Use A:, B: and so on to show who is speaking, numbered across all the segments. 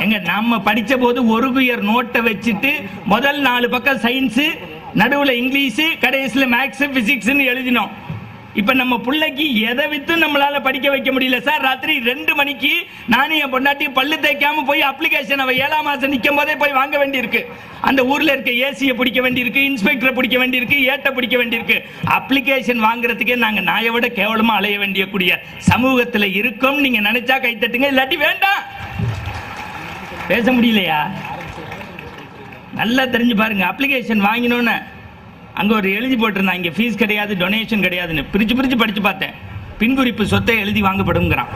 A: எங்க நம்ம படிச்ச போது ஒரு குயர் நோட்டை வச்சுட்டு முதல் நாலு பக்கம் சயின்ஸ் நடுவுல இங்கிலீஷ் கடைசியில மேக்ஸ் பிசிக்ஸ்னு எழுதினோம். இப்ப நம்ம பிள்ளைக்கு எதை வித்து நம்மளால படிக்க வைக்க முடியல சார். ராத்திரி ரெண்டு மணிக்கு நானும் என் பொண்டாட்டி பல்லு தேய்க்காம போய் அப்ளிகேஷன் அவள் ஏழாம் மாசம் நிற்கும் போதே போய் வாங்க வேண்டியிருக்கு. அந்த ஊர்ல இருக்க ஏசியை பிடிக்க வேண்டியிருக்கு இன்ஸ்பெக்டரை பிடிக்க வேண்டியிருக்கு ஏட்டை பிடிக்க வேண்டியிருக்கு. அப்ளிகேஷன் வாங்குறதுக்கே நாங்க நாயை விட கேவலமா அலைய வேண்டிய கூடிய சமூகத்துல இருக்கோம் நீங்க நினைச்சா கை தட்டுங்க இல்லாட்டி வேண்டாம். பேச முடியலையா? நல்லா தெரிஞ்சு பாருங்க அப்ளிகேஷன் வாங்கினோன்னு. அங்கே ஒரு எழுதி போட்டிருந்தான் இங்கே ஃபீஸ் கிடையாது டொனேஷன் கிடையாதுன்னு. பிரித்து பிரித்து படித்து பார்த்தேன். பின்குறிப்பு சொத்தை எழுதி வாங்கப்படுங்கிறான்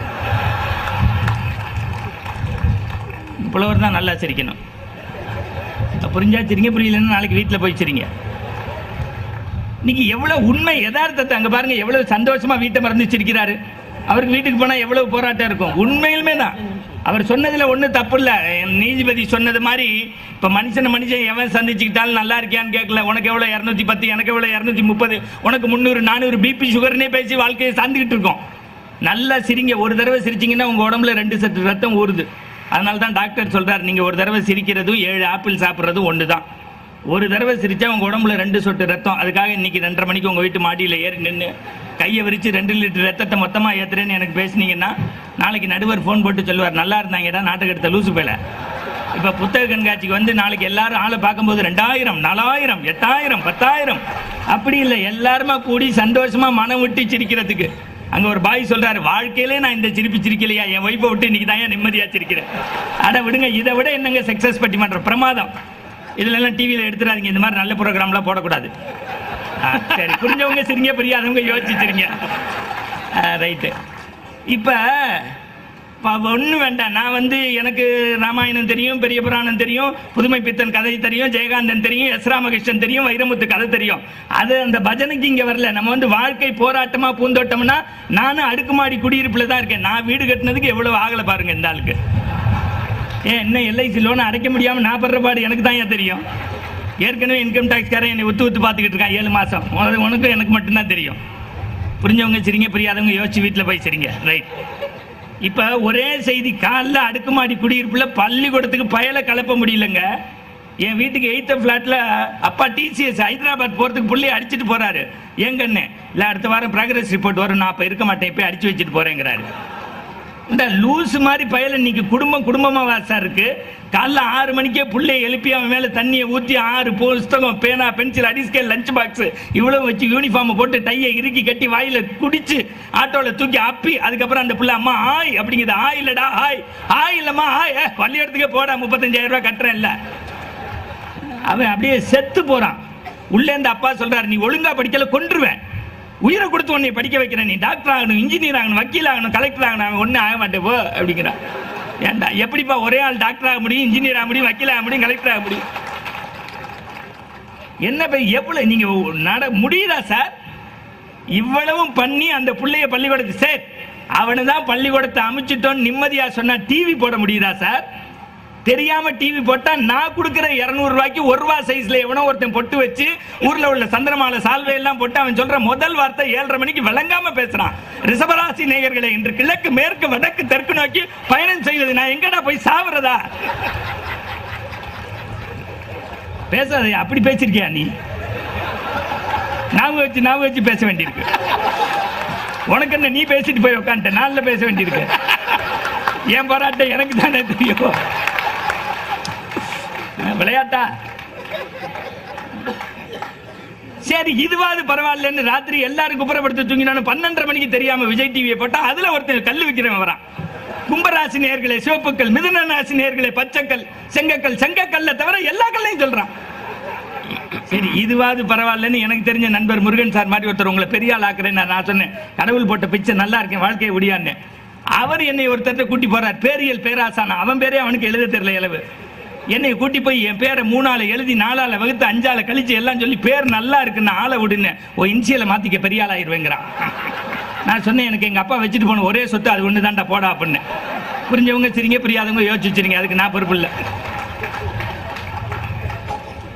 A: புலவர் தான் நல்லா சிரிக்கணும். புரிஞ்சா சிரிங்க புரியலன்னு நாளைக்கு வீட்டில் போய் சிரிங்க. இன்னைக்கு எவ்வளோ உண்மை யதார்த்தத்தை அங்கே பாருங்கள் எவ்வளோ சந்தோஷமாக வீட்டை மறந்து சிரிக்கிறாரு. அவருக்கு வீட்டுக்கு போனால் எவ்வளோ போராட்டம் இருக்கும். உண்மையிலுமே தான். அவர் சொன்னதில் ஒன்றும் தப்பு இல்லை நீதிபதி சொன்னது மாதிரி இப்போ மனுஷனை மனுஷன் எவன் சந்திச்சுக்கிட்டாலும் நல்லா இருக்கியான்னு கேட்கல உனக்கு எவ்வளோ இரநூத்தி பத்து எனக்கு எவ்வளோ இரநூத்தி முப்பது உனக்கு முந்நூறு நானூறு பிபி சுகர்னே பேசி வாழ்க்கையை சார்ந்துகிட்டு இருக்கோம். நல்லா சிரிங்க. ஒரு தடவை சிரிச்சீங்கன்னா உங்கள் உடம்புல ரெண்டு சத்து ரத்தம் ஊறுது. அதனால தான் டாக்டர் சொல்கிறார் நீங்கள் ஒரு தடவை சிரிக்கிறதும் ஏழு ஆப்பிள் சாப்பிட்றதும் ஒன்று தான் ஒரு தடவை சிரிச்சா உங்க உடம்புல ரெண்டு சொட்டு ரத்தம். அதுக்காக இன்னைக்கு ரெண்டரை மணிக்கு உங்க வீட்டு மாடியில் ஏறி நின்று கையை விரிச்சு ரெண்டு லிட்டர் ரத்தத்தை மொத்தமா ஏத்துறேன்னு எனக்கு பேசுனீங்கன்னா நாளைக்கு நடுவர் ஃபோன் போட்டு சொல்லுவார் நல்லா இருந்தாங்கடா நாட்டுக்கு எடுத்த லூசு பேல. இப்ப புத்தக கண்காட்சிக்கு வந்து நாளைக்கு எல்லாரும் ஆளை பார்க்கும்போது ரெண்டாயிரம் நாலாயிரம் எட்டாயிரம் பத்தாயிரம். அப்படி இல்லை எல்லாருமா கூடி சந்தோஷமா மனம் விட்டு சிரிக்கிறதுக்கு. அங்க ஒரு பாய் சொல்றாரு வாழ்க்கையிலே நான் இந்த சிரிப்பு சிரிக்கலையா? என் ஒய்ஃபை விட்டு இன்னைக்கு தான் நிம்மதியா சிரிக்கிறேன் அட விடுங்க இதை விட என்னங்க சக்சஸ் பட்டிமன்றம் பிரமாதம். இதுல எல்லாம் டிவியில எடுத்துறாதீங்க இந்த மாதிரி நல்ல ப்ரோக்ராம்லாம் போடக்கூடாது. சரி. புரிஞ்சவங்க சிரிங்க புரியாதவங்க யோசிச்சிருங்க. ரைட்டு. இப்போ ஒன்றும் வேண்டாம். நான் வந்து எனக்கு ராமாயணம் தெரியும் பெரிய புராணம் தெரியும் புதுமை பித்தன் கதை தெரியும் ஜெயகாந்தன் தெரியும் எஸ் ராமகிருஷ்ணன் தெரியும் வைரமுத்து கதை தெரியும். அது அந்த பஜனைக்கு இங்கே வரல. நம்ம வந்து வாழ்க்கை போராட்டமாக பூந்தோட்டம்னா நானும் அடுக்குமாடி குடியிருப்பில் தான் இருக்கேன். நான் வீடு கட்டினதுக்கு எவ்வளோ ஆகலை பாருங்கள் இந்த ஆளுக்கு. ஏன் என்ன எல்ஐசி லோன் அடைக்க முடியாமல் நான் படுற பாடு எனக்கு தான் ஏன் தெரியும்? ஏற்கனவே இன்கம் டேக்ஸ்காரன் என்னை ஒத்து ஒத்து பார்த்துக்கிட்டு இருக்கான் ஏழு மாதம் உனக்கு உனக்கும் எனக்கு மட்டும்தான் தெரியும். புரிஞ்சவங்க சரிங்க புரியாதவங்க யோசிச்சு வீட்டில் போய் சரிங்க. ரைட் இப்போ ஒரே செய்தி காலைல அடுக்குமாடி குடியிருப்பில் பள்ளிக்கூடத்துக்கு பயலை கலப்ப முடியலங்க. என் வீட்டுக்கு எயித்த ஃப்ளாட்டில் அப்பா டிசிஎஸ் ஹைதராபாத் போகிறதுக்கு புள்ளி அடிச்சிட்டு போகிறாரு எங்கன்னு இல்லை அடுத்த வாரம் ப்ராக்ரஸ் ரிப்போர்ட் வரும். நான் இப்போ இருக்க மாட்டேன் இப்போ அடிச்சு வச்சுட்டு போகிறேங்கிறாரு இந்த லூஸ் மாதிரி பயல இன்னைக்கு குடும்பம் குடும்பமாக வாசா இருக்கு. காலைல ஆறு மணிக்கே புள்ளைய எழுப்பி அவன் மேலே தண்ணியை ஊற்றி ஆறு புஸ்தகம் பேனா பென்சில் அடிஸ்கேல் லஞ்ச் பாக்ஸ் இவ்வளோ வச்சு யூனிஃபார்ம் போட்டு டையை இறுக்கி கட்டி வாயில் குடிச்சு ஆட்டோவில் தூக்கி அப்பி அதுக்கப்புறம் அந்த பிள்ளை அம்மா ஆய் அப்படிங்குது. ஆய் இல்லடா ஆய். ஆய் இல்லம்மா ஆய். ஏ, பள்ளிக்கூடத்துக்கே போடா முப்பத்தஞ்சாயிரம் ரூபாய் கட்டுறேன் இல்லை. அவன் அப்படியே செத்து போகிறான் உள்ளே இந்த அப்பா சொல்கிறார் நீ ஒழுங்கா படிக்கல கொன்றுவேன். உயிரை கொடுத்து உன்னை படிக்க வைக்கிறேன். நீ டாக்டர் ஆகணும் இன்ஜினியர் ஆகணும் வக்கீல் ஆகணும் கலெக்டர் ஆகணும் ஒன்றும் ஆக மாட்டே போ அப்படிங்கிறான் ஏன்டா எப்படிப்பா ஒரே ஆள் டாக்டர் ஆக முடியும் இன்ஜினியர் ஆக முடியும் வக்கீல் ஆக முடியும் கலெக்டர் ஆக முடியும்? என்ன போய் எவ்வளோ நீங்கள் நட முடியுதா சார் இவ்வளவும் பண்ணி அந்த பிள்ளைய பள்ளிக்கூடத்து சார் அவனை தான் பள்ளிக்கூடத்தை அமைச்சிட்டோன்னு நிம்மதியாக சொன்னால் டிவி போட முடியுதா சார் தெரியாம டிவி போட்டா நான் கொடுக்கிற 200 ரூபாய்க்கு ஒரு ரூபா சைஸ்ல எவனோ ஒருத்தன் பொட்டு வச்சு ஊர்ல உள்ள சந்திரமாலை சால்வை எல்லாம் போட்டு அவன் சொல்ற முதல் வார்த்தை ஏழரை மணிக்கு விளங்காம பேசுறான். ரிஷபராசி நேயர்களை இன்று கிழக்கு மேற்கு வடக்கு தெற்கு நோக்கி பயணம் செய்வது. நான் எங்கடா போய் சாவுறதா? பேசாத அப்படி பேசிருக்கியா நீ? ஞாபகம் வச்சு ஞாபகம் வச்சு பேச வேண்டியிருக்கு. உனக்கு என்ன நீ பேசிட்டு போய் உட்காந்துட்ட நாளில் பேச வேண்டியிருக்கு. என் போராட்டம் எனக்கு தானே தெரியும். விளையாட்டா? சரி இதுவாது பரவாயில்லன்னு ராத்திரி எல்லாரும் குப்புறப்படுத்த தூங்கினாலும் பன்னெண்டரை மணிக்கு தெரியாம விஜய் டிவியை போட்டா அதுல ஒருத்தர் கல் விக்கிறவன் வரான். கும்பராசி நேர்களே சிவப்புக்கள் மிதுன ராசி நேர்களே பச்சைக்கல் செங்கக்கல் செங்கக்கல்ல தவிர எல்லா கல்லையும் சொல்றான். சரி இதுவாது பரவாயில்லன்னு எனக்கு தெரிஞ்ச நண்பர் முருகன் சார் மாதிரி ஒருத்தர் உங்களை பெரிய ஆள் ஆக்குறேன் நான் சொன்னேன். கடவுள் போட்ட பிச்சை நல்லா இருக்கேன் வாழ்க்கையை முடியான்னு. அவர் என்னை ஒருத்தர் கூட்டி போறார் பேரியல் பேராசான. அவன் பேரே அவனுக்கு எழுத தெரியல இளவு. என்னை கூட்டி போய் என் பேரை மூணால எழுதி நாலால வகுத்து அஞ்சால கழிச்சு எல்லாம் சொல்லி பேர் நல்லா இருக்குன்னு ஆளை விடுன்னு ஓ இன்சியலை மாத்திக்க பெரிய ஆளாயிருவேங்கிறான் நான் சொன்னேன் எனக்கு எங்க அப்பா வச்சுட்டு போன ஒரே சொத்து அது ஒன்று தான்டா போடா அப்படின்னு. புரிஞ்சவங்க சரிங்க புரியாதவங்க யோசிச்சு வச்சிருங்க அதுக்கு நான் பொறுப்பு இல்லை.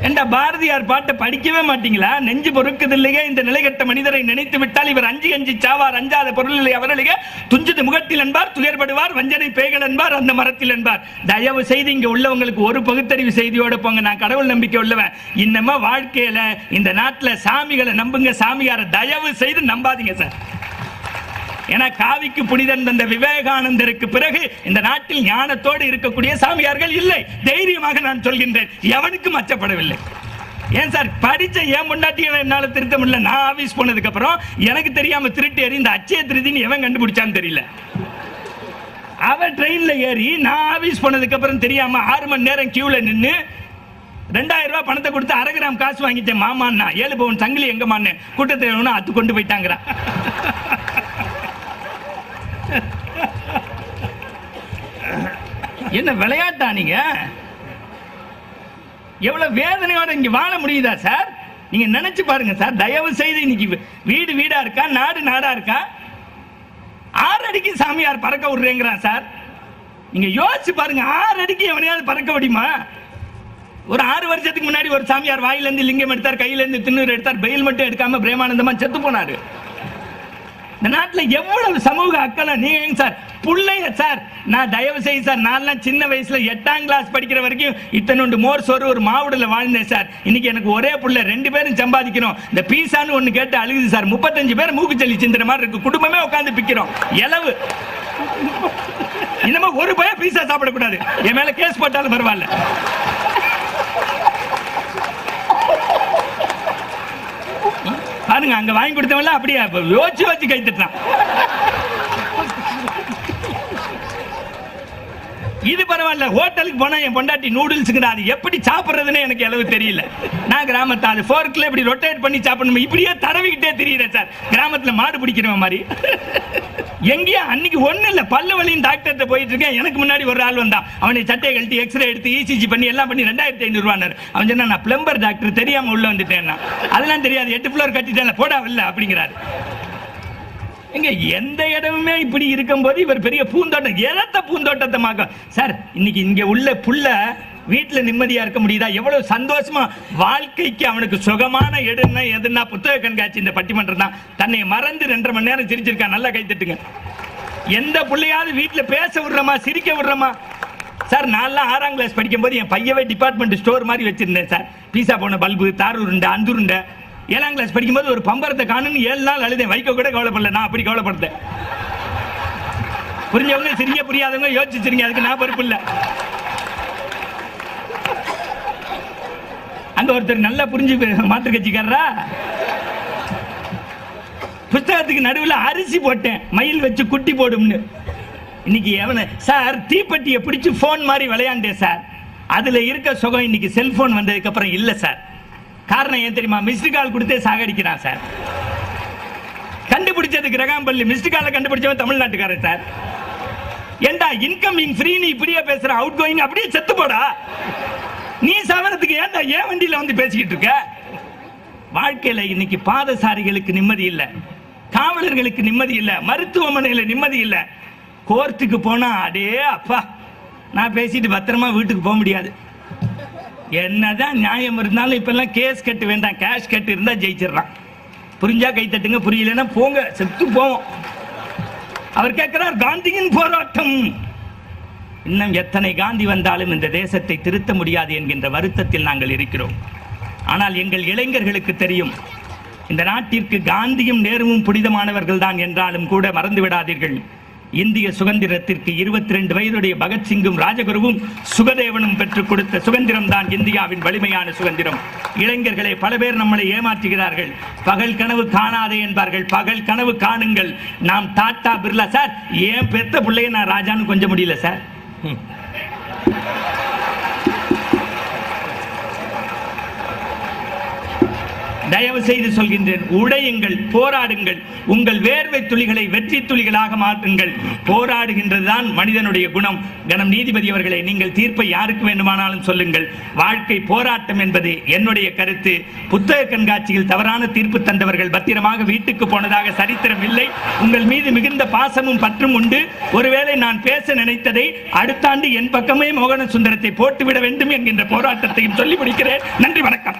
A: ஏண்டா பாரதியார் பாட்டை படிக்கவே மாட்டீங்களா? நெஞ்சு பொறுக்குதில்லையே இந்த நிலைகட்ட மனிதரை நினைத்து விட்டால் இவர் அஞ்சு அஞ்சு சாவார் அஞ்சாத பொருளில்லை அவரளிக துஞ்சது முகத்தில் என்பார் துயர்படுவார் வஞ்சனை பேய்கள் என்பார் அந்த மரத்தில் என்பார். தயவு செய்து இங்க உள்ளவங்களுக்கு ஒரு பகுத்தறிவு செய்தியோட போங்க நான் கடவுள் நம்பிக்கை உள்ளவன். இன்னமா வாழ்க்கையில இந்த நாட்டில் சாமிகளை நம்புங்க சாமியார தயவு செய்து நம்பாதீங்க சார். ஏன்னா காவிக்கு புனிதன் தந்த விவேகானந்தருக்கு பிறகு இந்த நாட்டில் ஞானத்தோடு இருக்கக்கூடிய சாமியார்கள் இல்லை. தைரியமாக நான் சொல்கின்றேன். எவனுக்கும் அச்சப்படவில்லை. ஏன் சார்? படிச்ச ஏன் முன்னாடி என்னால திருத்த முடியல. நான் ஆபீஸ் போனதுக்கு அப்புறம் எனக்கு தெரியாம திருட்டு ஏறி இந்த அச்சய திருதின்னு எவன் கண்டுபிடிச்சான்னு தெரியல. அவன் ட்ரெயின்ல ஏறி நான் ஆபீஸ் போனதுக்கு அப்புறம் தெரியாம ஆறு மணி நேரம் கியூல நின்று ரெண்டாயிரம் ரூபாய் பணத்தை கொடுத்து அரை கிராம் காசு வாங்கிட்டேன். மாமான்னா ஏழு பவுன் சங்கிலி எங்கம்மான்னு கூட்டத்தில் அத்து கொண்டு போயிட்டாங்கிறான். என்ன விளையாட்டா நீங்க? எவ்வளவு வேதனையோட இங்க வாழ முடியுதா சார்? நீங்க நினைச்சு பாருங்க சார். தயவு செய்து இன்னைக்கு வீடு வீடா இருக்கா நாடு நாடா இருக்கா? ஆறு அடிக்கு சாமியார் பறக்க விடுறேங்கிறான் சார். நீங்க யோசிச்சு பாருங்க ஆறு அடிக்கு எவனையாவது பறக்க முடியுமா ஒரு ஆறு வருஷத்துக்கு முன்னாடி ஒரு சாமியார் வாயிலேருந்து லிங்கம் எடுத்தார் கையிலேருந்து திண்ணூர் எடுத்தார் பெயில் மட்டும் எடுக்காம பிரேமானந்தமா செத்து போனாரு. இந்த நாட்டில் எவ்வளவு சமூக அக்கலை நீங்க சார்? பிள்ளைங்க சார். நான் தயவு செய்து சார் நான்லாம் சின்ன வயசுல எட்டாம் கிளாஸ் படிக்கிற வரைக்கும் இத்தனோண்டு மோர் சோறு ஒரு மாவுடல வாழ்ந்தேன் சார். இன்னைக்கு எனக்கு ஒரே பிள்ளை ரெண்டு பேரும் சம்பாதிக்கிறோம் இந்த பீஸான்னு ஒன்று கேட்டு அழுகுது சார். முப்பத்தஞ்சு பேர் மூக்குச்சல்லி சிந்துற மாதிரி இருக்கு. குடும்பமே உட்காந்து பிக்கிறோம். எலவு இனிமே ஒரு பய பீஸா சாப்பிடக்கூடாது. என் மேல கேஸ் போட்டாலும் பரவாயில்ல. பாருங்க அங்க வாங்கி கொடுத்தவன்ல அப்படியே யோசிச்சு வச்சு கை இது பரவாயில்ல ஹோட்டலுக்கு போனா என் பொண்டாட்டி நூடுல்ஸுங்கிற அது எப்படி சாப்பிடுறதுன்னு எனக்கு அளவு தெரியல. நான் கிராமத்தால் ஃபோர்க்ல இப்படி ரொட்டேட் பண்ணி சாப்பிடணும் இப்படியே தடவிக்கிட்டே தெரியுறேன் சார். கிராமத்தில் மாடு பிடிக்கிறவன் மாதிரி. எங்கேயா அன்னைக்கு ஒண்ணு இல்ல பல்லு வலின்னு டாக்டர்கிட்ட போயிட்டு இருக்கேன். எனக்கு முன்னாடி ஒரு ஆள் வந்தான். அவனை சட்டையை கழட்டி எக்ஸ்ரே எடுத்து இசிஜி பண்ணி எல்லாம் பண்ணி ரெண்டாயிரத்தி ஐநூறு ரூபாய் அவன் சொன்னா நான் பிளம்பர் டாக்டர் தெரியாம உள்ள வந்துட்டேன் அதெல்லாம் தெரியாது எட்டு ஃப்ளோர் கட்டிட்டேன் போடாவில்ல அப்படிங்கிறாரு. எங்க எந்த இடமுமே இப்படி இருக்கும்போது இவர் பெரிய பூந்தோட்டம் எதத்த பூந்தோட்டத்தமாக சார் இன்னைக்கு இங்க உள்ள புள்ள வீட்டுல நிம்மதியா இருக்க முடியுதா? எவ்வளவு சந்தோஷமா வாழ்க்கைக்கு அவனுக்கு சுகமான எடுன்னா எதுனா புத்தக கண்காட்சி இந்த பட்டிமன்றம் தான். தன்னை மறந்து ரெண்டரை மணி நேரம் சிரிச்சிருக்கான் நல்லா கை எந்த பிள்ளையாவது வீட்டுல பேச விடுறமா சிரிக்க விடுறமா? சார் நான்லாம் ஆறாம் கிளாஸ் படிக்கும்போது என் பையவே டிபார்ட்மெண்ட் ஸ்டோர் மாதிரி வச்சிருந்தேன் சார். பீஸா போன பல்பு தார் உருண்டை அந்த ஏழாம் கிளாஸ் படிக்கும்போது ஒரு பம்பரத்தை காணுன்னு ஏழு நாள் அழுதேன். வைக்க கூட கவலைப்படல நான் அப்படி கவலைப்படுத்தேன் புரிஞ்சவங்க சிரிங்க புரியாதவங்க யோசிச்சிருங்க அதுக்கு நான் பொறுப்பு இல்லை. அங்க ஒருத்தர் நல்லா புரிஞ்சு மாற்று கட்சிக்காரரா? புஸ்தகத்துக்கு நடுவில் அரிசி போட்டேன். மயில் வச்சு குட்டி போடும்னு. இன்னைக்கு எவன சார் தீப்பெட்டியை பிடிச்சி ஃபோன் மாதிரி விளையாண்டேன் சார். அதில் இருக்க சுகம் இன்னைக்கு செல்போன் வந்ததுக்கப்புறம் இல்லை சார். காரணம் ஏன் தெரியுமா? மிஸ்டு கால் கொடுத்தே சாகடிக்கிறான் சார். கண்டுபிடிச்சதுக்கு கிரகாம்பள்ளி மிஸ்டு காலை கண்டுபிடிச்சவன் தமிழ்நாட்டுக்காரன் சார். ஏண்டா இன்கமிங் ஃப்ரீன்னு இப்படியே பேசுற அவுட் கோயிங் அப்படியே செத்து போடா? நீ சவரத்துக்கு ஏன்டா ஏன் வண்டியில வந்து பேசிக்கிட்டு இருக்க? வாழ்க்கையில இன்னைக்கு பாதசாரிகளுக்கு நிம்மதி இல்ல. காவலர்களுக்கு நிம்மதி இல்ல. மருத்துவமனையில நிம்மதி இல்ல. கோர்ட்டுக்கு போனா அடே அப்பா நான் பேசிட்டு பத்திரமா வீட்டுக்கு போக முடியாது. என்னதான் நியாயம் இருந்தாலும் இப்பெல்லாம் கேஸ் கட்டு வேண்டாம். கேஷ் கட்டு இருந்தா ஜெயிச்சிடுறான் புரிஞ்சா கை தட்டுங்க புரியலன்னா போங்க செத்து போவோம். அவர் கேட்கிறார் காந்தியின் போராட்டம். இன்னும் எத்தனை காந்தி வந்தாலும் இந்த தேசத்தை திருத்த முடியாது என்கின்ற வருத்தத்தில் நாங்கள் இருக்கிறோம். ஆனால் எங்கள் இளைஞர்களுக்கு தெரியும் இந்த நாட்டிற்கு காந்தியும் நேருவும் புனிதமானவர்கள் தான் என்றாலும் கூட மறந்து விடாதீர்கள். இந்திய சுதந்திரத்திற்கு இருபத்தி ரெண்டு வயதுடைய பகத்சிங்கும் ராஜகுருவும் சுகதேவனும் பெற்றுக் கொடுத்த சுதந்திரம் தான் இந்தியாவின் வலிமையான சுதந்திரம். இளைஞர்களை பல பேர் நம்மளை ஏமாற்றுகிறார்கள். பகல் கனவு காணாதே என்பார்கள். பகல் கனவு காணுங்கள். நாம் டாட்டா பிர்லா சார் ஏன் பெத்த பிள்ளைய நான் ராஜான்னு கொஞ்சம் முடியல சார்? Hmm. தயவு செய்து சொல்கின்றேன் உடையுங்கள் போராடுங்கள் உங்கள் வேர்வை துளிகளை வெற்றி துளிகளாக மாற்றுங்கள். போராடுகின்றதுதான் மனிதனுடைய குணம். கணம் நீதிபதி அவர்களை நீங்கள் தீர்ப்பை யாருக்கு வேண்டுமானாலும் சொல்லுங்கள். வாழ்க்கை போராட்டம் என்பது என்னுடைய கருத்து. புத்தக கண்காட்சியில் தவறான தீர்ப்பு தந்தவர்கள் பத்திரமாக வீட்டுக்கு போனதாக சரித்திரம் இல்லை. உங்கள் மீது மிகுந்த பாசமும் பற்றும் உண்டு. ஒருவேளை நான் பேச நினைத்ததை அடுத்த ஆண்டு என் பக்கமே மோகன சுந்தரத்தை போட்டுவிட வேண்டும் என்கின்ற போராட்டத்தையும் சொல்லி முடிக்கிறேன். நன்றி வணக்கம்.